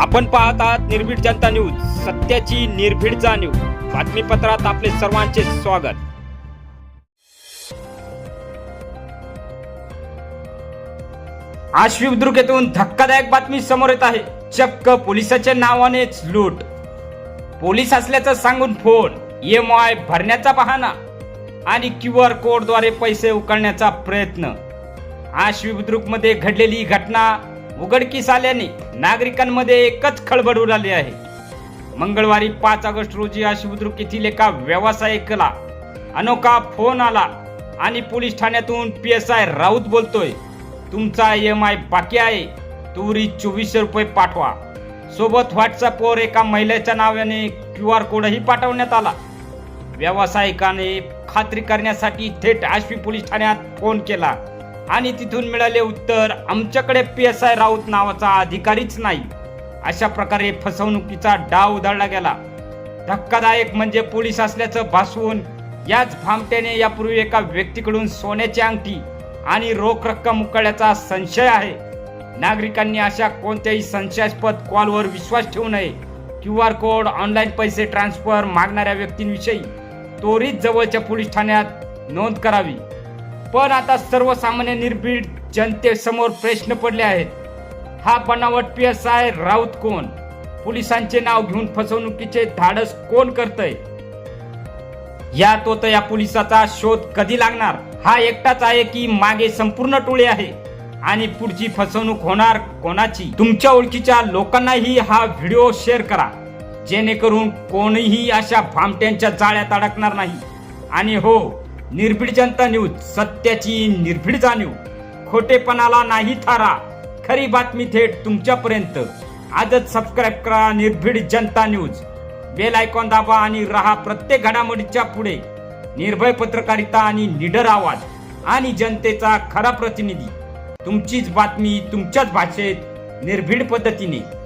आपण पाहत आहात निर्भीड जनता न्यूज सत्याची निर्भीड जाणीव बातमीपत्रात आपले सर्वांचे स्वागत. आश्वी बुद्रुक येथून धक्कादायक बातमी समोर येत आहे. चक्क पोलिसाच्या नावानेच लूट. पोलीस असल्याचं सांगून फोन एम आय भरण्याचा बहाणा आणि क्यू आर कोडद्वारे पैसे उकळण्याचा प्रयत्न. आश्वी बुद्रुकमध्ये घडलेली घटना उघडकीस आल्याने नागरिकांमध्ये एकच खळबळ उडाली आहे. मंगळवारी पाच ऑगस्ट रोजी आश्वी येथील एका व्यावसायिकाला अनोखा फोन आला आणि पोलीस ठाण्यातून पी एस आय राऊत बोलतोय तुमचा एम आय बाकी आहे तुरी चोवीसशे रुपये पाठवा. सोबत व्हॉट्सअपवर एका महिलेच्या नावाने क्यू आर कोडही पाठवण्यात आला. व्यावसायिकाने खात्री करण्यासाठी थेट आश्वी पोलीस ठाण्यात फोन केला. आणि तिथून मिळाले उत्तर आमच्याकडे पी एस आय राऊत नावाचा अधिकारीच नाही. अशा प्रकारे फसवणुकीचा डाव उधळला गेला. धक्कादायक म्हणजे पोलीस असल्याचं भासवून याच भामट्याने यापूर्वी एका व्यक्तीकडून सोन्याची अंगठी आणि रोख रक्कम उकळल्याचा संशय आहे. नागरिकांनी अशा कोणत्याही संशयास्पद कॉलवर विश्वास ठेवू नये. क्यू आर कोड ऑनलाईन पैसे ट्रान्सफर मागणाऱ्या व्यक्तींविषयी त्वरित जवळच्या पोलीस ठाण्यात नोंद करावी. पण आता सर्वसामान्य निर्भीड जनतेसमोर प्रश्न पडले आहेत. हा बनावट पी एस आय राऊत कोण? पोलिसांचे नाव घेऊन फसवणुकीचे धाडस कोण करतय? या तो तर या पोलिसाचा शोध कधी लागणार? हा एकटाच आहे की मागे संपूर्ण टोळी आहे? आणि पुढची फसवणूक होणार कोणाची? तुमच्या ओळखीच्या लोकांनाही हा व्हिडिओ शेअर करा. जेणेकरून कोणीही अशा भामट्यांच्या जाळ्यात अडकणार नाही. आणि हो निर्भीड जनता न्यूज सत्याची निर्भीड जाणीव. खोटेपणाला नाही थारा. खरी बातमी थेट तुमच्यापर्यंत. आजच सबस्क्राईब करा निर्भीड जनता न्यूज. बेल आयकॉन दाबा आणि रहा प्रत्येक घडामोडीच्या पुढे. निर्भय पत्रकारिता आणि निडर आवाज आणि जनतेचा खरा प्रतिनिधी. तुमचीच बातमी तुमच्याच भाषेत निर्भीड पद्धतीने.